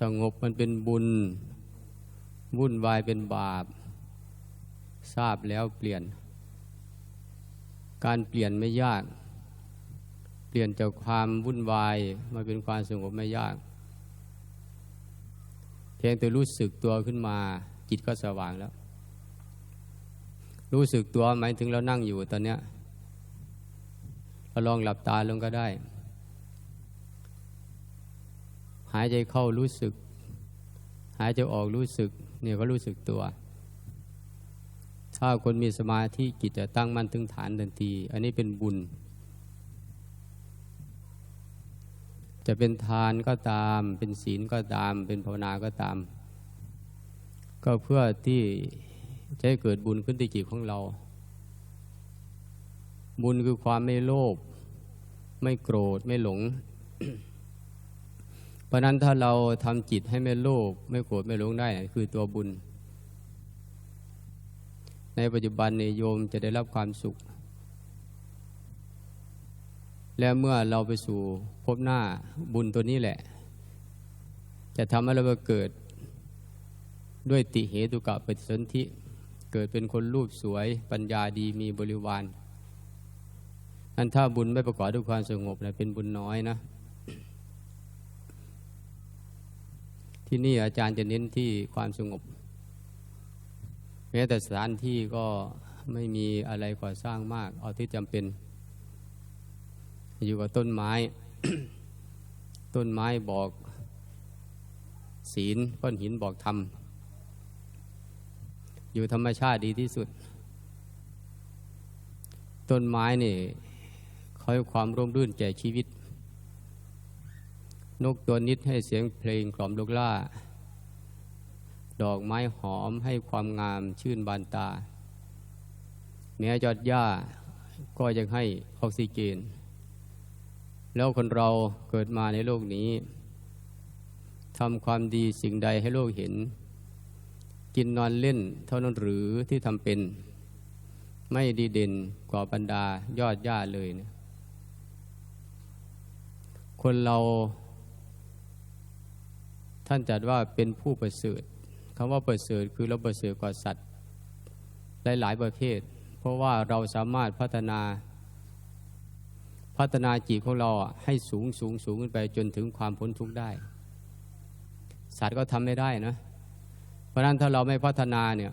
สงบมันเป็นบุญ วุ่นวายเป็นบาป ทราบแล้วเปลี่ยน การเปลี่ยนไม่ยาก เปลี่ยนจากความวุ่นวายมาเป็นความสงบไม่ยาก เพียงแต่รู้สึกตัวขึ้นมา จิตก็สว่างแล้ว รู้สึกตัวหมายถึงเรานั่งอยู่ตอนเนี้ยเราลองหลับตาลงก็ได้ หายใจเข้ารู้สึก หายใจออกรู้สึก เนี่ยก็รู้สึกตัว ถ้าคนมีสมาธิจิตจะตั้งมั่นถึงฐานทันที อันนี้เป็นบุญ จะเป็นทานก็ตาม เป็นศีลก็ตาม เป็นภาวนาก็ตาม ก็เพื่อที่จะให้เกิดบุญขึ้นในจิตของเรา บุญคือความไม่โลภไม่โกรธไม่หลง เพราะนั้นถ้าเราทำจิตให้ไม่โลภไม่โกรธไม่หลงได้ คือตัวบุญ ในปัจจุบันในโยมจะได้รับความสุข และเมื่อเราไปสู่พบหน้าบุญตัวนี้แหละ จะทำให้เราเกิดด้วยติเหตุกะปฏิสนธิเกิดเป็นคนรูปสวยปัญญาดีมีบริวารอันถ้าบุญไม่ประกอบด้วยความสงบนะเป็นบุญน้อยนะ ที่นี่อาจารย์จะเน้นที่ความสงบ แม้แต่สถานที่ก็ไม่มีอะไรก่อสร้างมาก เอาที่จำเป็น อยู่กับต้นไม้ ต้นไม้บอกศีลก้อนหินบอกธรรม อยู่ธรรมชาติดีที่สุด ต้นไม้นี่คอยความร่มรื่นแก่ชีวิต นกตัวนิดให้เสียงเพลงกล่อมลูกล่า ดอกไม้หอมให้ความงามชื่นบานตา แม้ยอดหญ้าก็ยังให้ออกซิเจน แล้วคนเราเกิดมาในโลกนี้ทำความดีสิ่งใดให้โลกเห็น กินนอนเล่นเท่านั้นหรือที่ทำเป็น ไม่ดีเด่นกว่าบรรดายอดหญ้าเลยนะคนเรา ท่านจัดว่าเป็นผู้ประเสริฐคำว่าประเสริฐคือเราประเสริฐกว่าสัตว์หลายๆประเภทเพราะว่าเราสามารถพัฒนา พัฒนาจิตของเราให้สูงสูงสูงขึ้นไปจนถึงความพ้นทุกข์ได้ สัตว์ก็ทำไม่ได้นะ เพราะนั้นถ้าเราไม่พัฒนาเนี่ย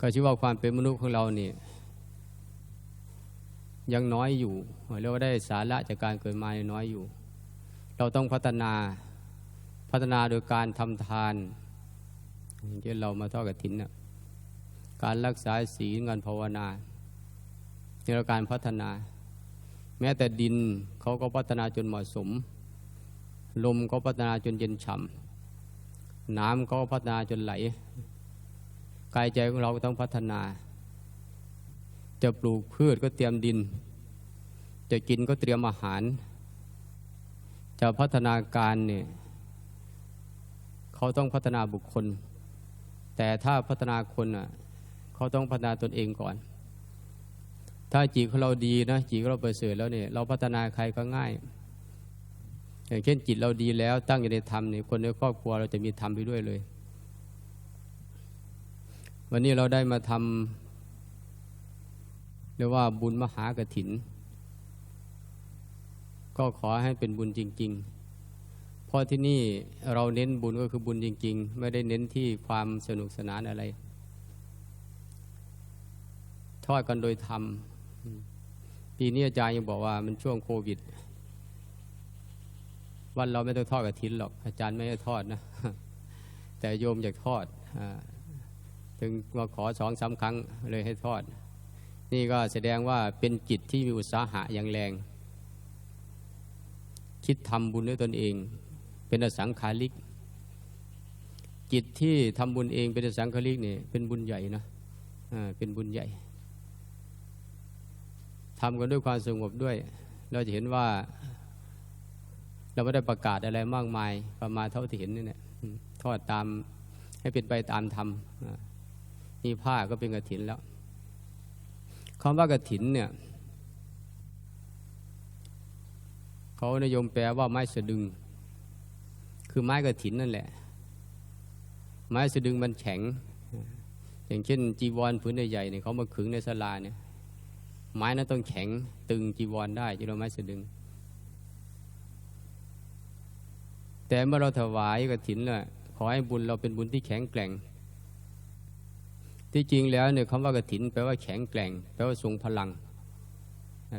ก็ชื่อว่าความเป็นมนุษย์ของเราเนี่ยยังน้อยอยู่เรียกว่าได้สาระจากการเกิดมาน้อยอยู่ เราต้องพัฒนาพัฒนาโดยการทำทานอย่างเช่นเรามาทอดกระถินนะการรักษาศีลงานภาวนาในการพัฒนา แม้แต่ดินเขาก็พัฒนาจนเหมาะสม ลมก็พัฒนาจนเย็นฉ่ำน้ำก็พัฒนาจนไหลกายใจของเราต้องพัฒนา จะปลูกพืชก็เตรียมดิน จะกินก็เตรียมอาหาร จะพัฒนาการเนี่ยเขาต้องพัฒนาบุคคล แต่ถ้าพัฒนาคนอะเขาต้องพัฒนาตนเองก่อน ถ้าจิตของเราดีนะจิตของเราประเสริฐแล้วเนี่ยเราพัฒนาใครก็ง่าย อย่างเช่นจิตเราดีแล้วตั้งอยู่ในธรรมเนี่ยคนในครอบครัวเราจะมีธรรมไปด้วยเลย วันนี้เราได้มาทำเรียกว่าบุญมหากรถิน ก็ขอให้เป็นบุญจริง ๆ เพราะที่นี่เราเน้นบุญก็คือบุญจริง ๆ ไม่ได้เน้นที่ความสนุกสนานอะไร ทอดกันโดยธรรม ปีนี้อาจารย์ยังบอกว่ามันช่วงโควิด วันเราไม่ต้องทอดกระถินหรอก อาจารย์ไม่ให้ทอดนะ แต่โยมอยากทอดอถึงมาขอสองสาครั้งเลยให้ทอด นี่ก็แสดงว่าเป็นจิตที่มีอุตสาหะอย่างแรง คิดทำบุญด้วยตนเอง เป็นอสังขาริก จิตที่ทำบุญเองเป็นอสังขาริกเนี่ยเป็นบุญใหญ่นะอ่าเป็นบุญใหญ่ทำกันด้วยความสงบด้วย เราจะเห็นว่า เราไม่ได้ประกาศอะไรมากมาย ประมาณเท่าที่เห็นนี่แหละทอดตามให้เป็นไปตามธรรมมีผ้าก็เป็นกระถินแล้วคำว่ากระถินเนี่ย เขานิยมแปลว่าไม้สะดึง คือไม้กระถินนั่นแหละ ไม้สะดึงมันแข็ง อย่างเช่น จีวรผืนใหญ่ๆเนี่ยเขามาขึงในสลาเนี่ยไม้นั้นต้องแข็งตึงจีวรได้จีเรไม้สะดึง แต่เมื่อเราถวายกระถินน่ะขอให้บุญเราเป็นบุญที่แข็งแกร่ง ที่จริงแล้วเนี่ยคำว่ากระถินแปลว่าแข็งแกร่ง แปลว่าทรงพลัง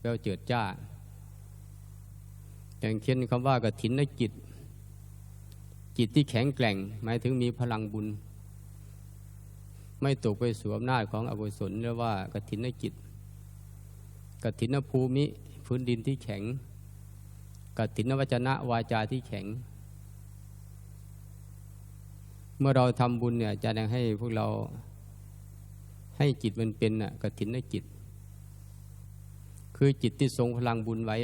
แปลว่าเจิดจ้า อย่างเช่นคำว่ากถินนจิต จิตที่แข็งแกร่ง หมายถึงมีพลังบุญ ไม่ตกไปสวมหน้าจของอกุศลเรียกว่ากฐินนจิตกฐินภูมิพื้นดินที่แข็งกฐินวัจนะวาจาที่แข็ง เมื่อเราทำบุญเนี่ยจะยังให้พวกเราให้จิตมันเป็นน่ะกฐินจิต คือจิตที่ทรงพลังบุญไว้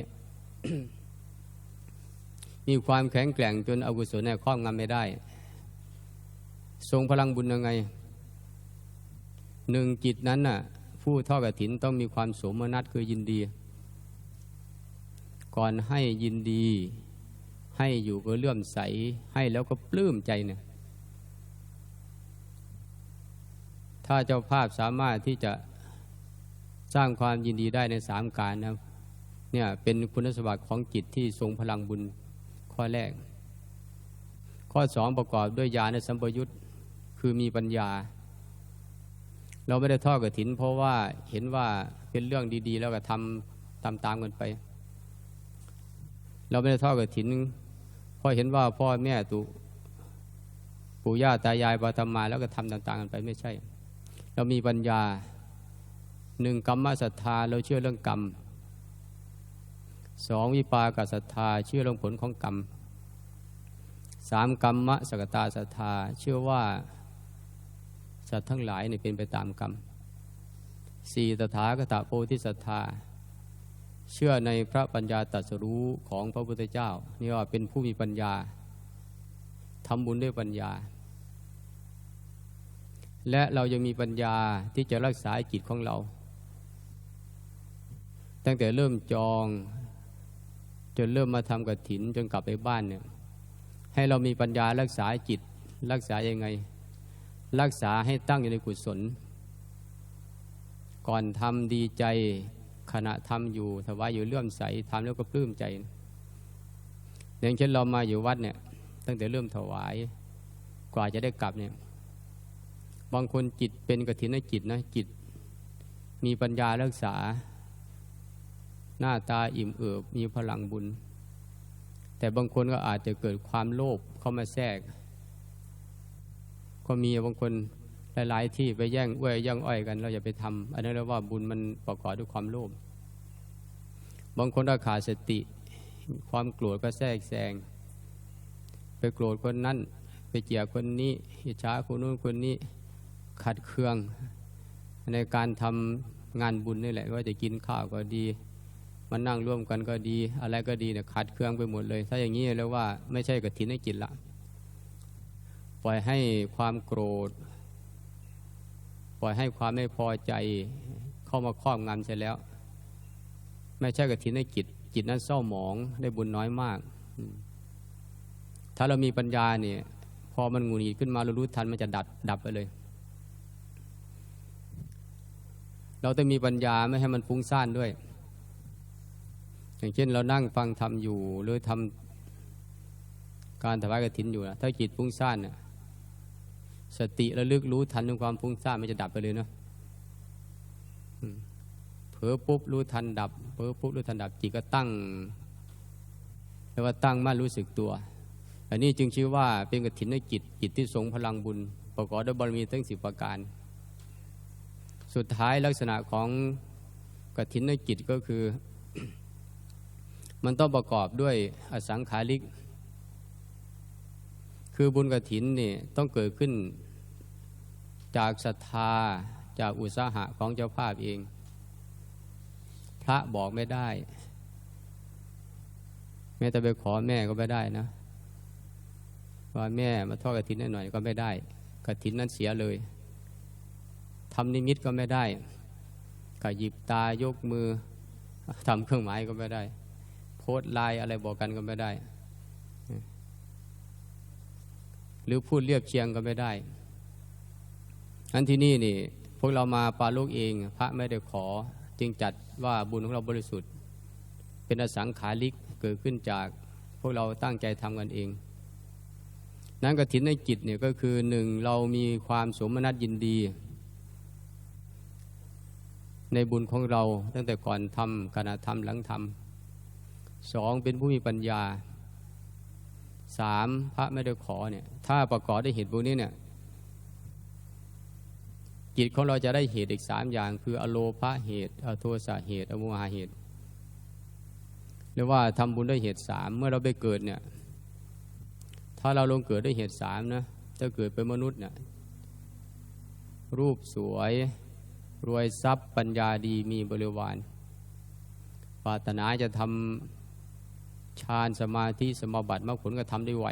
มีความแข็งแกร่งจนอกุศลเนี่ยครอบงำไม่ได้ ทรงพลังบุญยังไงหนึ่งจิตนั้นน่ะ ผู้ทอดกระถินต้องมีความสมนัตคือยินดี ก่อนให้ยินดี ให้อยู่ก็เลื่อมใส ให้แล้วก็ปลื้มใจเนี่ยถ้าเจ้าภาพสามารถที่จะสร้างความยินดีได้ในสามการนะเนี่ยเป็นคุณสมบัติของจิตที่ทรงพลังบุญ ข้อแรก ข้อสองประกอบด้วยญาณสัมปยุตคือมีปัญญา เราไม่ได้ทอดกระถิน เพราะว่าเห็นว่าเป็นเรื่องดี ๆ แล้วก็ทำตามๆกันไป เราไม่ได้ทอดกระถินเพราะเห็นว่าพ่อแม่ตุปู่ย่าตายายบาธรรมาแล้วก็ทำต่างๆกันไปไม่ใช่ เรามีปัญญาหนึ่งกรรมศรัทธาเราเชื่อเรื่องกรรม สองวิปากศรัทธาเชื่อเรื่องผลของกรรมสามกรรมะสกตาศรัทธาเชื่อว่าสัตว์ทั้งหลายเนี่ยเป็นไปตามกรรมสี่ตถาคตโพธิศรัทธา เชื่อในพระปัญญาตรัสรู้ของพระพุทธเจ้า นี่ว่าเป็นผู้มีปัญญาทำบุญด้วยปัญญา และเรายังมีปัญญาที่จะรักษาจิตของเรา ตั้งแต่เริ่มจอง จนเริ่มมาทำกระถินจนกลับไปบ้านเนี่ยให้เรามีปัญญารักษาจิต รักษายังไง รักษาให้ตั้งอยู่ในกุศล ก่อนทำดีใจขณะทำอยู่ถวายอยู่เลื่อมใสทำแล้วก็ปลื้มใจอย่างเช่นเรามาอยู่วัดเนี่ย ตั้งแต่เริ่มถวาย กว่าจะได้กลับเนี่ย บางคนจิตเป็นกฐินจิตนะจิต มีปัญญารักษา หน้าตาอิ่มเอิบมีพลังบุญ แต่บางคนก็อาจจะเกิดความโลภเข้ามาแทรก ก็มีบางคนหลาย ๆ ที่ไปแย่งอ้วยย่างอ้อยกัน เราอย่าไปทำอันนั้นเรียกว่าบุญมันประกอบด้วยความโลภบางคนก็ขาดสติ ความโกรธก็แทรกแซงไปโกรธคนนั้นไปเจียคนนี้อิจฉาคนนู้นคนนี้ขัดเคือง ในการทำงานบุญนี่แหละว่าจะกินข้าวก็ดี มานั่งร่วมกันก็ดี อะไรก็ดีเนี่ยขัดเครื่องไปหมดเลย ถ้าอย่างนี้เรียกว่าไม่ใช่กฐินให้จิตละปล่อยให้ความโกรธ ปล่อยให้ความไม่พอใจเข้ามาครอบงำเสร็จแล้ว ไม่ใช่กระถินในจิตจิตนั้นเศร้าหมองได้บุญน้อยมาก ถ้าเรามีปัญญาเนี่ยพอมันงูหนีขึ้นมาเรารู้ทันมันจะดับดับไปเลย เราต้องมีปัญญาไม่ให้มันฟุ้งซ่านด้วย อย่างเช่นเรานั่งฟังทำอยู่ หรือทำการถวายกระถินอยู่นะถ้าจิตฟุ้งซ่านเนี่ยสติระลึกรู้ทันถึงความฟุ้งซ่านมันจะดับไปเลยเนาะเผลอปุ๊บรู้ทันดับเผลอปุ๊บรู้ทันดับจิตก็ตั้งแปลว่าตั้งมั่นรู้สึกตัว อันนี้จึงชื่อว่าเป็นกฐินในจิตจิตที่ทรงพลังบุญ ประกอบด้วยบารมีทั้งสิบประการ สุดท้ายลักษณะของกฐินในจิตก็คือ มันต้องประกอบด้วยอสังขาริก คือบุญกระถินนี่ต้องเกิดขึ้นจากศรัทธาจากอุตสาหะของเจ้าภาพเอง พระบอกไม่ได้ แม้แต่ไปขอแม่ก็ไม่ได้นะ ว่าแม่มาทอดกระถินหน่อยก็ไม่ได้กระถินนั้นเสียเลยทำนิมิตก็ไม่ได้ก็หยิบตายกมือทำเครื่องหมายก็ไม่ได้ โพสลายอะไรบอกกันก็ไม่ได้ หรือพูดเรียบเคียงก็ไม่ได้อันที่นี่นี่ พวกเรามาปาลูกเอง พระไม่ได้ขอ จึงจัดว่าบุญของเราบริสุทธิ์ เป็นอสังขาริกเกิดขึ้นจาก พวกเราตั้งใจทำกันเอง นั้นกถินในจิตเนี่ยก็คือหนึ่งเรามีความสมนัตยินดี ในบุญของเราตั้งแต่ก่อนทำขณะทำหลังทำ สองเป็นผู้มีปัญญาสามพระไม่ได้ขอเนี่ย ถ้าประกอบได้เหตุพวกนี้เนี่ยจิตของเราจะได้เหตุอีกสามอย่าง คือ อโลภะเหตุ อโทสะเหตุ อโมหะเหตุหรือว่าทำบุญด้วยเหตุสามเมื่อเราไปเกิดเนี่ย ถ้าเราลงเกิดด้วยเหตุสามนะถ้าเกิดเป็นมนุษย์เนี่ยรูปสวย รวยทรัพย์ปัญญาดีมีบริวารปรารถนาจะทำ ฌานสมาธิสมาบัติมรรคผลก็ทำได้ไว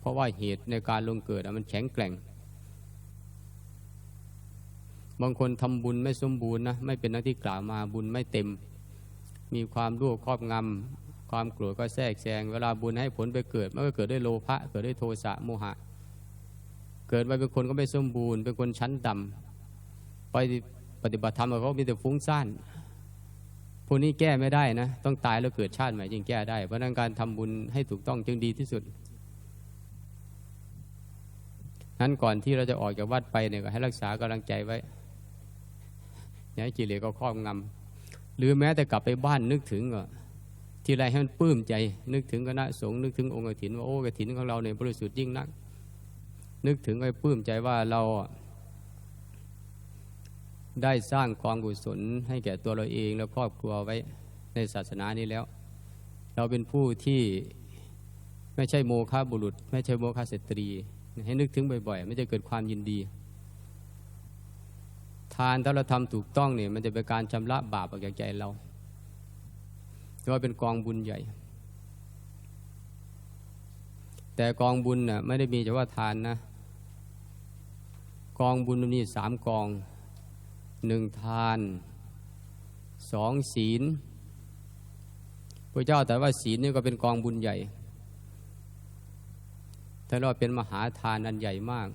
เพราะว่าเหตุในการลงเกิดมันแข็งแกร่ง บางคนทำบุญไม่สมบูรณ์นะไม่เป็นนักที่กล่าวมาบุญไม่เต็ม มีความรู้ครอบงำความโกรธก็แทรกแซงเวลาบุญให้ผลไปเกิด มันก็เกิดด้วยโลภะเกิดด้วยโทสะโมหะ เกิดมาเป็นคนก็ไม่สมบูรณ์เป็นคนชั้นต่ำไปปฏิบัติธรรมเขามีแต่ฟุ้งซ่าน พวกนี้แก้ไม่ได้นะ ต้องตายแล้วเกิดชาติใหม่จึงแก้ได้ เพราะนั้นการทำบุญให้ถูกต้องจึงดีที่สุดนั้นก่อนที่เราจะออกจากวัดไปเนี่ยก็ให้รักษากำลังใจไว้อย่าให้กิเลสก็ครอบงำหรือแม้แต่กลับไปบ้านนึกถึงก็ทีไรให้มันปลื้มใจ นึกถึงคณะสงฆ์นึกถึงองค์กฐินว่าโอ้กฐินของเราเนี่ยบริสุทธิ์ยิ่งนัก นึกถึงไอ้ปลื้มใจว่าเรา ได้สร้างความกุศลให้แก่ตัวเราเองและครอบครัวไว้ในศาสนานี้แล้ว เราเป็นผู้ที่ไม่ใช่โมฆะบุรุษ ไม่ใช่โมฆะสตรี ให้นึกถึงบ่อยๆไม่จะเกิดความยินดี ทานถ้าเราทำถูกต้องเนี่ยมันจะเป็นการชำระบาปออกจากใจเราถือว่าเป็นกองบุญใหญ่ แต่กองบุญน่ะไม่ได้มีเฉพาะทานนะ กองบุญมันมีสามกอง หนึ่งทานสองศีลพระเจ้าแต่ว่าศีลนี่ก็เป็นกองบุญใหญ่ถ้าเราเป็นมหาทานอันใหญ่มาก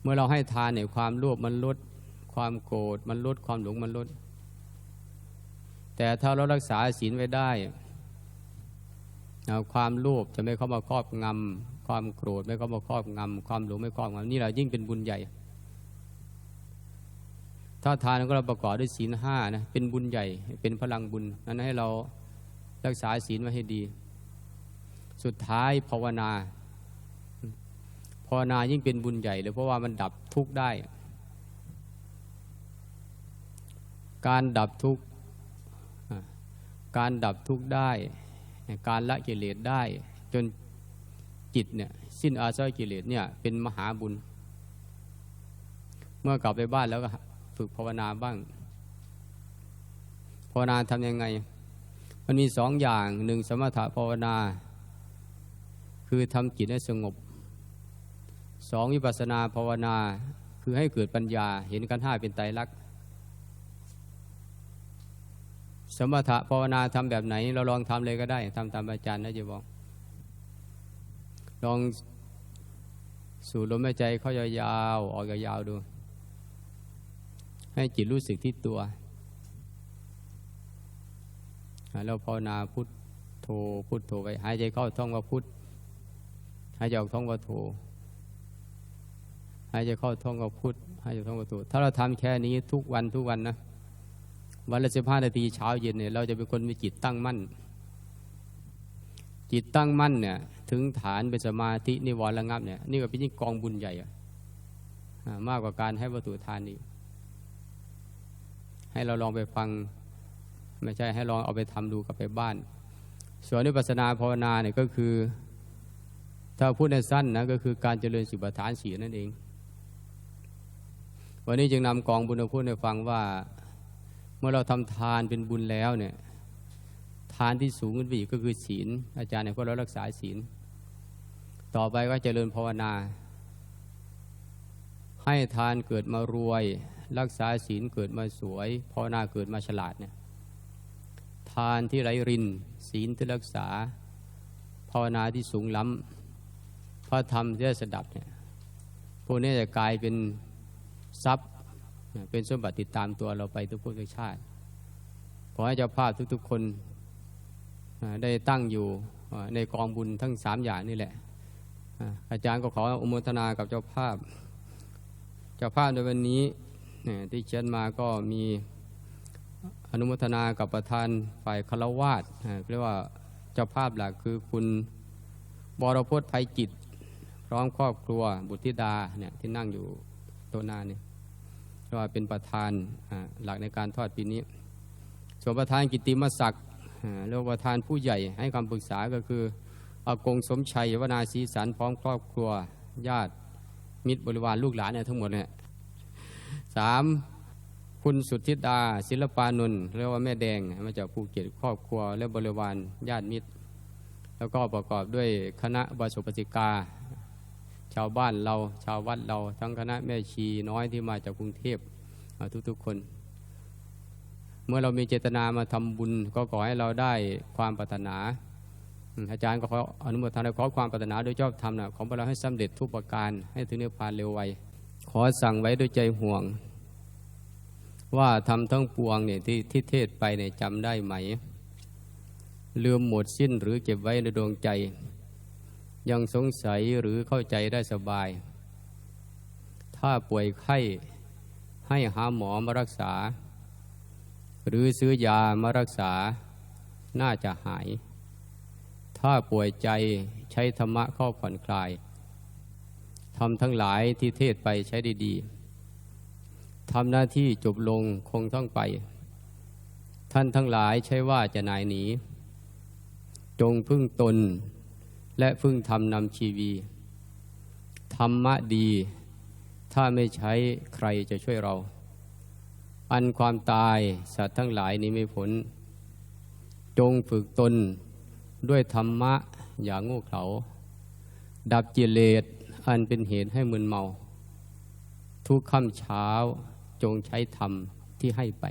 เมื่อเราให้ทานเนี่ยความโลภมันลด ความโกรธมันลดความหลงมันลด แต่ถ้าเรารักษาศีลไว้ได้ ความโลภจะไม่เข้ามาครอบงำความโกรธไม่เข้ามาครอบงำความหลงไม่ครอบงำนี่เรายิ่งเป็นบุญใหญ่ ถ้าทานก็เราประกอบด้วยศีลห้านะเป็นบุญใหญ่เป็นพลังบุญนั้นให้เรารักษาศีลไว้ให้ดี สุดท้ายภาวนาภาวนายิ่งเป็นบุญใหญ่เลยเพราะว่ามันดับทุกข์ได้ การดับทุกข์การดับทุกข์ได้ การละกิเลสได้ จนจิตเนี่ยสิ้นอาสวะกิเลสเนี่ยเป็นมหาบุญ เมื่อกลับไปบ้านแล้วก็ ฝึกภาวนาบ้างภาวนาทำยังไง มันมีสองอย่างหนึ่งสมถะภาวนา คือทำจิตให้สงบสองวิปัสนาภาวนา คือให้เกิดปัญญาเห็นกันห้าเป็นไตรลักษณ์สมถะภาวนาทำแบบไหน เราลองทำเลยก็ได้ทำตามอาจารย์นะจะบอก ลองสูดลมหายใจเข้ายาวๆออกยาวๆดู ให้จิตรู้สึกที่ตัวแล้วภาวนาพุทโธพุทโธไปหายใจเข้าท่องว่าพุทหายใจออกท่องว่าโธหายใจเข้าท่องว่าพุทหายใจท่องว่าโธถ้าเราทำแค่นี้ทุกวันทุกวันนะวันละสิบห้านาทีเช้าเย็นเนี่ยเราจะเป็นคนมีจิตตั้งมั่น จิตตั้งมั่นเนี่ย ถึงฐานเป็นสมาธินิวรณ์ระงับเนี่ยนี่ก็เป็นยิ่งกองบุญใหญ่อะมากกว่าการให้วัตถุทานอีก ให้เราลองไปฟัง ไม่ใช่ให้ลองเอาไปทำดูกับไปบ้าน ส่วนนิพพานาภาวนาเนี่ยก็คือ ถ้าพูดในสั้นนะก็คือการเจริญสิบฐานสีนั่นเอง วันนี้จึงนำกองบุญพูดให้ฟังว่า เมื่อเราทำทานเป็นบุญแล้วเนี่ยทานที่สูงขึ้นไปอีกก็คือศีล อาจารย์เนี่ยพวกเรารักษาศีล ต่อไปก็เจริญภาวนา ให้ทานเกิดมารวย รักษาศีลเกิดมาสวยภาวนาเกิดมาฉลาดเนี่ยทานที่ไร้ริน ศีลที่รักษา ภาวนาที่สูงล้ำภระธรรมที่ได้สดับเนี่ยพวกนี้จะกลายเป็นทรัพย์เป็นสมบัติติดตามตัวเราไปทุกภพทุกชาติ ขอให้เจ้าภาพทุกๆคนได้ตั้งอยู่ในกองบุญทั้งสามอย่างนี่แหละ อาจารย์ก็ขออนุโมทนากับเจ้าภาพ เจ้าภาพในวันนี้ ที่เชิญมาก็มีอนุโมทนากับประธานฝ่ายคารวาสเรียกว่าเจ้าภาพหลักคือคุณบรพจน์ภัยจิต พร้อมครอบครัวบุตรธิดาเนี่ยที่นั่งอยู่ตัวหน้านี่เรียกว่าเป็นประธานหลักในการทอดปีนี้ ส่วนประธานกิติมศักดิ์เรียกว่าประธานผู้ใหญ่ให้คำปรึกษาก็คืออากงสมชัยวนาศีสันพร้อมครอบครัวญาติมิตรบริวารลูกหลานเนี่ยทั้งหมดเนี่ย สามคุณสุทธิดา ศิลปานนท์เรียกว่าแม่แดงมาจากภูเก็ตครอบครัว และบริวารญาติมิตร แล้วก็ประกอบด้วยคณะบาสุปสิกา ชาวบ้านเราชาววัดเราทั้งคณะแม่ชีน้อยที่มาจากกรุงเทพทุกๆคน เมื่อเรามีเจตนามาทำบุญ ก็ขอให้เราได้ความปรารถนา อาจารย์ก็ขออนุโมทนาขอความปรารถนาโดยชอบธรรมนะของพวกเราให้สำเร็จทุกประการให้ถึงนิพพานเร็วไว ขอสั่งไว้ด้วยใจห่วง ว่าทำทั้งปวงเนี่ยที่ที่เทศไปเนี่ยจำได้ไหม ลืมหมดสิ้นหรือเก็บไว้ในดวงใจ ยังสงสัยหรือเข้าใจได้สบาย ถ้าป่วยไข้ให้หาหมอมารักษา หรือซื้อยามารักษา น่าจะหาย ถ้าป่วยใจใช้ธรรมะเข้าผ่อนคลาย ทำทั้งหลายที่เทศไปใช้ดีๆทำหน้าที่จบลงคงต้องไป ท่านทั้งหลายใช่ว่าจะนายหนี จงพึ่งตน และพึ่งทำนำชีวี ธรรมะดี ถ้าไม่ใช้ใครจะช่วยเรา อันความตายสัตว์ทั้งหลายนี้ไม่ผล จงฝึกตนด้วยธรรมะอย่างโง่เขลาดับกิเลส อันเป็นเหตุให้มึนเมา ทุกค่ำเช้าจงใช้ธรรมที่ให้ไป